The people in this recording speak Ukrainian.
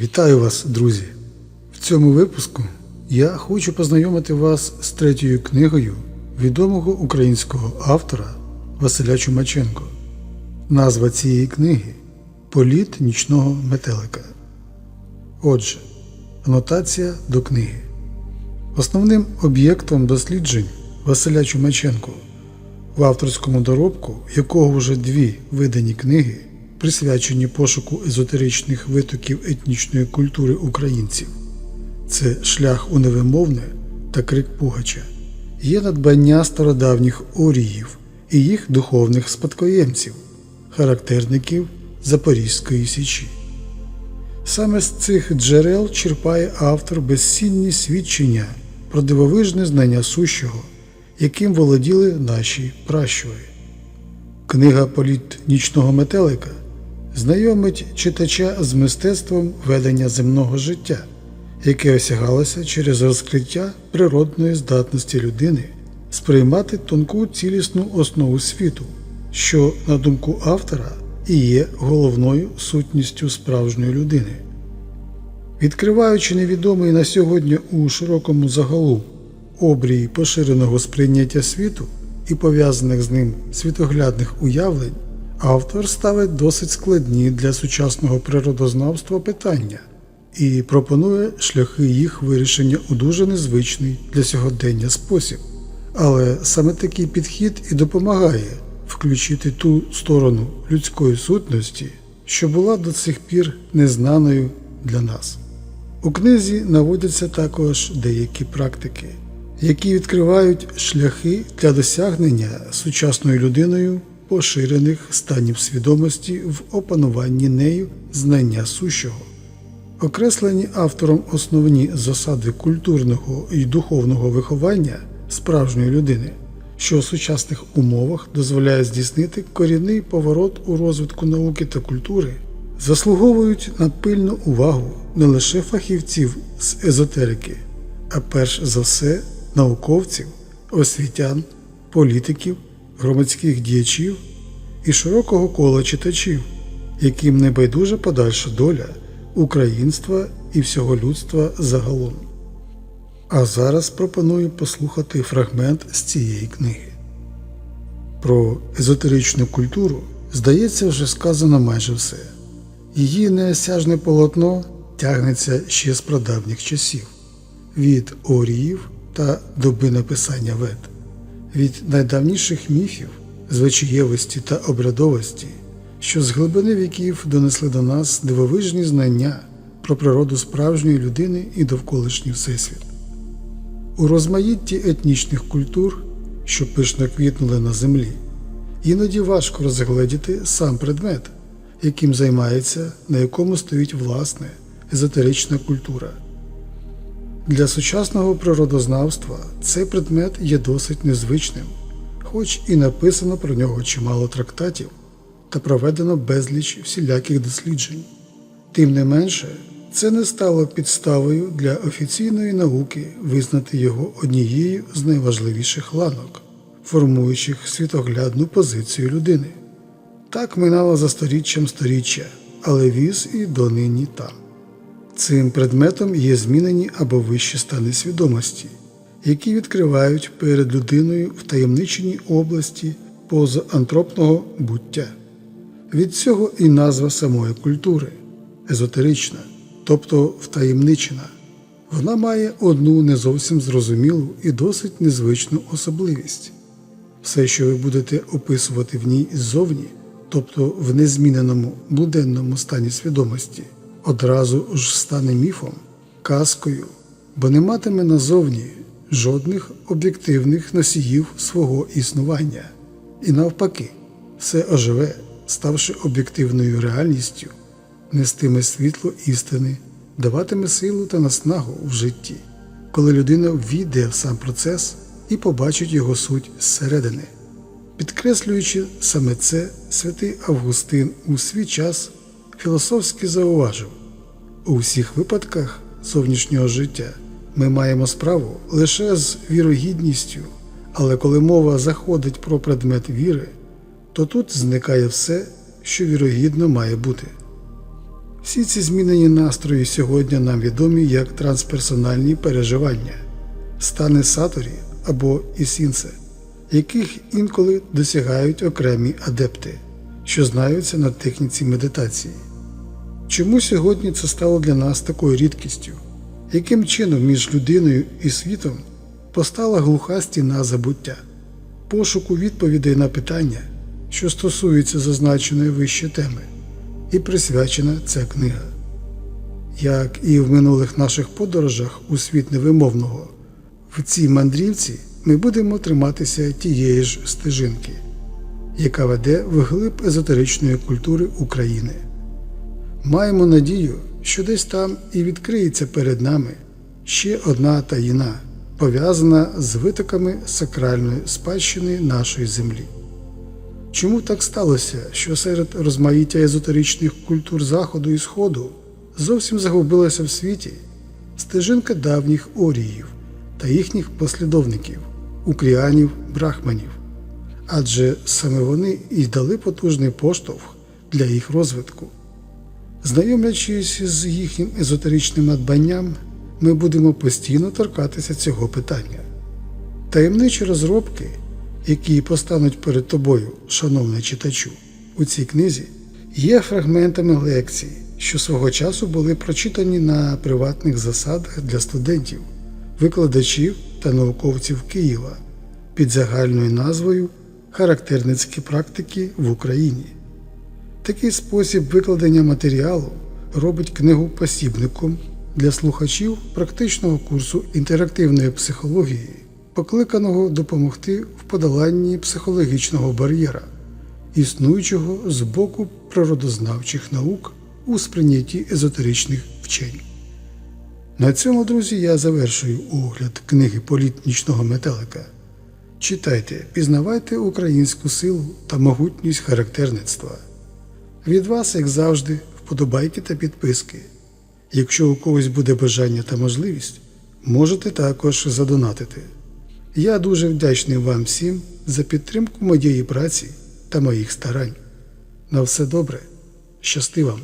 Вітаю вас, друзі! В цьому випуску я хочу познайомити вас з третьою книгою відомого українського автора Василя Чумаченко. Назва цієї книги Політ нічного метелика. Отже, анотація до книги. Основним об'єктом досліджень Василя Чумаченко, в авторському доробку якого вже дві видані книги, присвячені пошуку езотеричних витоків етнічної культури українців, це шлях у невимовне та крик Пугача, є надбання стародавніх оріїв і їх духовних спадкоємців, характерників Запорізької Січі. Саме з цих джерел черпає автор безцінні свідчення про дивовижне знання сущого, яким володіли наші пращури. Книга Політ нічного метелика знайомить читача з мистецтвом ведення земного життя, яке осягалося через розкриття природної здатності людини сприймати тонку цілісну основу світу, що, на думку автора, і є головною сутністю справжньої людини. Відкриваючи невідомий на сьогодні у широкому загалу обрії поширеного сприйняття світу і пов'язаних з ним світоглядних уявлень, автор ставить досить складні для сучасного природознавства питання і пропонує шляхи їх вирішення у дуже незвичний для сьогодення спосіб. Але саме такий підхід і допомагає включити ту сторону людської сутності, що була до цих пір незнаною для нас. У книзі наводяться також деякі практики, які відкривають шляхи для досягнення сучасною людиною поширених станів свідомості в опануванні нею знання сущого. Окреслені автором основні засади культурного і духовного виховання справжньої людини, що у сучасних умовах дозволяє здійснити корінний поворот у розвитку науки та культури, заслуговують на пильну увагу не лише фахівців з езотерики, а перш за все науковців, освітян, політиків, громадських діячів і широкого кола читачів, яким не байдужа подальша доля українства і всього людства загалом. А зараз пропоную послухати фрагмент з цієї книги. Про езотеричну культуру, здається, вже сказано майже все. Її неосяжне полотно тягнеться ще з прадавніх часів від оріїв та доби написання вед, від найдавніших міфів, звичаєвості та обрядовості, що з глибини віків донесли до нас дивовижні знання про природу справжньої людини і довколишній всесвіт. У розмаїтті етнічних культур, що пишно квітнули на землі, іноді важко розгледіти сам предмет, яким займається, на якому стоїть власне езотерична культура. Для сучасного природознавства цей предмет є досить незвичним, хоч і написано про нього чимало трактатів та проведено безліч всіляких досліджень. Тим не менше, це не стало підставою для офіційної науки визнати його однією з найважливіших ланок, формуючих світоглядну позицію людини. Так минало за сторіччям сторіччя, але віз і донині там. Цим предметом є змінені або вищі стани свідомості, які відкривають перед людиною втаємничені області позаантропного буття. Від цього і назва самої культури езотерична, тобто втаємничена. Вона має одну не зовсім зрозумілу і досить незвичну особливість. Все, що ви будете описувати в ній ззовні, тобто в незміненому буденному стані свідомості, одразу ж стане міфом, казкою, бо не матиме назовні жодних об'єктивних носіїв свого існування. І навпаки, все оживе, ставши об'єктивною реальністю, нестиме світло істини, даватиме силу та наснагу в житті, коли людина ввійде в сам процес і побачить його суть зсередини. Підкреслюючи саме це, святий Августин у свій час філософськи зауважив у всіх випадках зовнішнього життя ми маємо справу лише з вірогідністю, але коли мова заходить про предмет віри, то тут зникає все, що вірогідно має бути. Всі ці змінені настрої сьогодні нам відомі як трансперсональні переживання, стани саторі або ісінце, яких інколи досягають окремі адепти, що знаються на техніці медитації. Чому сьогодні це стало для нас такою рідкістю? Яким чином між людиною і світом постала глуха стіна забуття, пошуку відповідей на питання, що стосуються зазначеної вище теми, і присвячена ця книга. Як і в минулих наших подорожах у світ невимовного, в цій мандрівці ми будемо триматися тієї ж стежинки, яка веде вглиб езотеричної культури України. Маємо надію, що десь там і відкриється перед нами ще одна таїна, пов'язана з витоками сакральної спадщини нашої землі. Чому так сталося, що серед розмаїття езотеричних культур Заходу і Сходу зовсім загубилася в світі стежинка давніх оріїв та їхніх послідовників, укріанів, брахманів? Адже саме вони і дали потужний поштовх для їх розвитку. Знайомлячись з їхнім езотеричним надбанням, ми будемо постійно торкатися цього питання. Таємничі розробки, які постануть перед тобою, шановний читачу, у цій книзі, є фрагментами лекцій, що свого часу були прочитані на приватних засадах для студентів, викладачів та науковців Києва під загальною назвою Характерницькі практики в Україні. Такий спосіб викладення матеріалу робить книгу посібником для слухачів практичного курсу інтерактивної психології, покликаного допомогти в подоланні психологічного бар'єра, існуючого з боку природознавчих наук у сприйнятті езотеричних вчень. На цьому, друзі, я завершую огляд книги політнічного метелика. Читайте, пізнавайте українську силу та могутність характерництва. Від вас, як завжди, вподобайки та підписки. Якщо у когось буде бажання та можливість, можете також задонатити. Я дуже вдячний вам всім за підтримку моєї праці та моїх старань. На все добре, щасти вам!